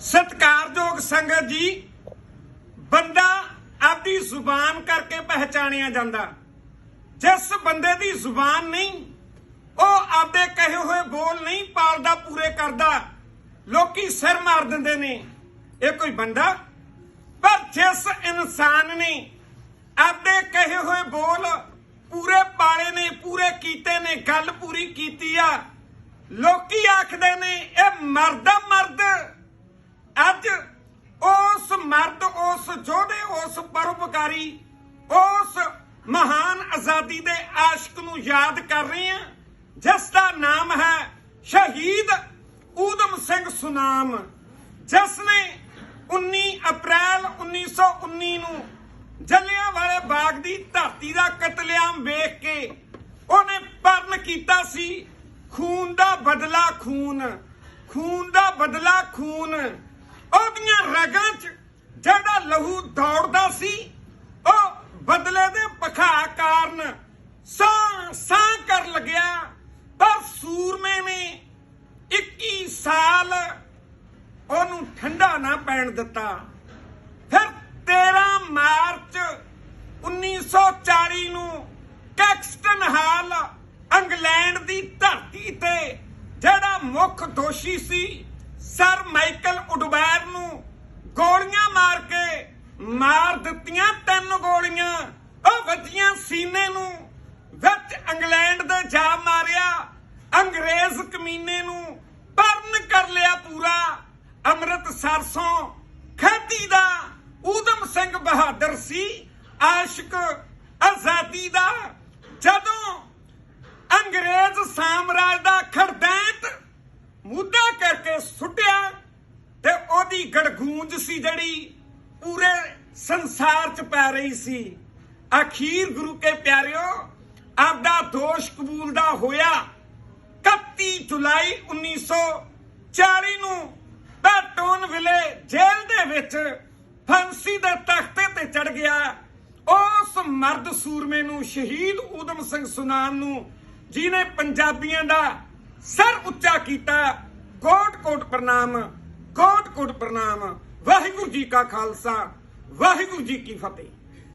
ਸਤਿਕਾਰਯੋਗ ਸੰਗਤ ਜੀ, ਬੰਦਾ ਆਪਦੀ ਜ਼ੁਬਾਨ ਕਰਕੇ ਪਹਿਚਾਣਿਆ ਜਾਂਦਾ। ਜਿਸ ਬੰਦੇ ਦੀ ਜ਼ੁਬਾਨ ਨਹੀਂ, ਉਹ ਆਪਦੇ ਕਹੇ ਹੋਏ ਬੋਲ ਨਹੀਂ ਪਾਲਦਾ, ਪੂਰੇ ਕਰਦਾ। ਲੋਕੀ ਸਿਰ ਮਾਰ ਦਿੰਦੇ ਨੇ। ਇਹ ਕੋਈ ਬੰਦਾ? ਪਰ ਜਿਸ ਇਨਸਾਨ ਨੇ ਆਪਦੇ ਕਹੇ ਹੋਏ ਬੋਲ ਪੂਰੇ ਪਾਲੇ ਨੇ, ਪੂਰੇ ਕੀਤੇ ਨੇ, ਗੱਲ ਪੂਰੀ ਕੀਤੀ ਆ, ਲੋਕੀ ਆਖਦੇ ਨੇ, ਇਹ ਮਰਦਾ ਆ ਮਰਦ ਅੱਜ ਉਸ ਮਰਦ ਉਸ ਯੋਧੇ ਉਸ ਪਰਉਪਕਾਰੀ ਉਸ ਮਹਾਨ ਆਜ਼ਾਦੀ ਦੇ ਆਸ਼ਕ ਨੂੰ ਯਾਦ ਕਰ ਰਹੇ ਹਾਂ, ਜਿਸ ਦਾ ਨਾਮ ਹੈ ਸ਼ਹੀਦ ਊਧਮ ਸਿੰਘ ਸੁਨਾਮ, ਜਿਸ ਨੇ 19 ਅਪ੍ਰੈਲ 1919 ਨੂੰ ਜਲਿਆਂਵਾਲੇ ਬਾਗ ਦੀ ਧਰਤੀ ਦਾ ਕਤਲੇਆਮ ਵੇਖ ਕੇ ਉਹਨੇ ਪਰਨ ਕੀਤਾ ਸੀ, ਖੂਨ ਦਾ ਬਦਲਾ ਖੂਨ ਖੂਨ ਦਾ ਬਦਲਾ ਖੂਨ। ਉਹਦੀਆਂ ਰਗਾਂ 'ਚ ਜਿਹੜਾ ਲਹੂ ਦੌੜਦਾ ਸੀ ਬਦਲੇ ਦੇ ਪਖਾ ਕਾਰਨ ਸਾਹ ਸਾਹ ਕਰ ਲੱਗਿਆ। ਪਰ ਸੂਰਮੇ ਨੇ 21 ਸਾਲ ਉਹਨੂੰ ਠੰਡਾ ਨਾ ਪੈਣ ਦਿੱਤਾ। ਫਿਰ 13 ਮਾਰਚ 1940 ਨੂੰ ਕੈਕਸਟਨ ਹਾਲ ਇੰਗਲੈਂਡ ਦੀ ਧਰਤੀ ਤੇ ਜਿਹੜਾ ਮੁੱਖ ਦੋਸ਼ੀ ਸੀ, ਸਰ ਮਾਈਕਲ ਉਡਬੈਰ ਨੂੰ ਗੋਲੀਆਂ ਮਾਰ ਕੇ ਮਾਰ ਦਿੱਤੀਆਂ ਤਿੰਨ ਗੋਲੀਆਂ, ਉਹ ਵੱਜੀਆਂ ਸੀਨੇ ਨੂੰ। ਵਿੱਚ ਇੰਗਲੈਂਡ ਦੇ ਜਾ ਮਾਰਿਆ, ਅੰਗਰੇਜ਼ ਕਮੀਨੇ ਨੂੰ ਪਰਨ ਕਰ ਲਿਆ ਪੂਰਾ। ਅੰਮ੍ਰਿਤ ਸਰਸੋਂ ਖਾਦੀ ਦਾ ਊਧਮ ਸਿੰਘ ਬਹਾਦਰ ਸੀ, ਆਸ਼ਿਕ ਆਜ਼ਾਦੀ ਦਾ। ਜਦੋਂ ਅੰਗਰੇਜ਼ ਸਾਮਰਾਜ ਦਾ ਖੜਦੈਂਤ ਮੁੱਦਾ ਕਰਕੇ ਸੁੱਟਿਆ, ਤੇ ਉਹਦੀ ਗੜਗੂੰਜ ਸੀ ਜਿਹੜੀ ਪੂਰੇ ਸੰਸਾਰ 'ਚ ਪੈ ਰਹੀ ਸੀ। ਅਖੀਰ ਗੁਰੂ ਕੇ ਪਿਆਰਿਓ, ਆਪਦਾ ਦੋਸ਼ ਕਬੂਲਦਾ ਹੋਇਆ। 31 ਜੁਲਾਈ 1940 ਨੂੰ ਪੈਟੋਨ ਵਿਲੇ ਜੇਲ੍ਹ ਦੇ ਵਿੱਚ ਫਾਂਸੀ ਦੇ ਤਖਤੇ ਤੇ ਚੜ ਗਿਆ। ਉਸ ਮਰਦ ਸੂਰਮੇ ਨੂੰ, ਸ਼ਹੀਦ ਊਧਮ ਸਿੰਘ ਸੁਨਾਮ ਨੂੰ ਜਿਨੇ ਪੰਜਾਬੀਆਂ ਦਾ ਸਰ ਉੱਚਾ ਕੀਤਾ। ਕੋਟ ਕੋਟ ਪ੍ਰਣਾਮ ਕੋਟ ਕੋਟ ਪ੍ਰਣਾਮ। ਵਾਹਿਗੁਰੂ ਜੀ ਕਾ ਖਾਲਸਾ। ਵਾਹਿਗੁਰੂ ਜੀ ਕੀ ਫਤਿਹ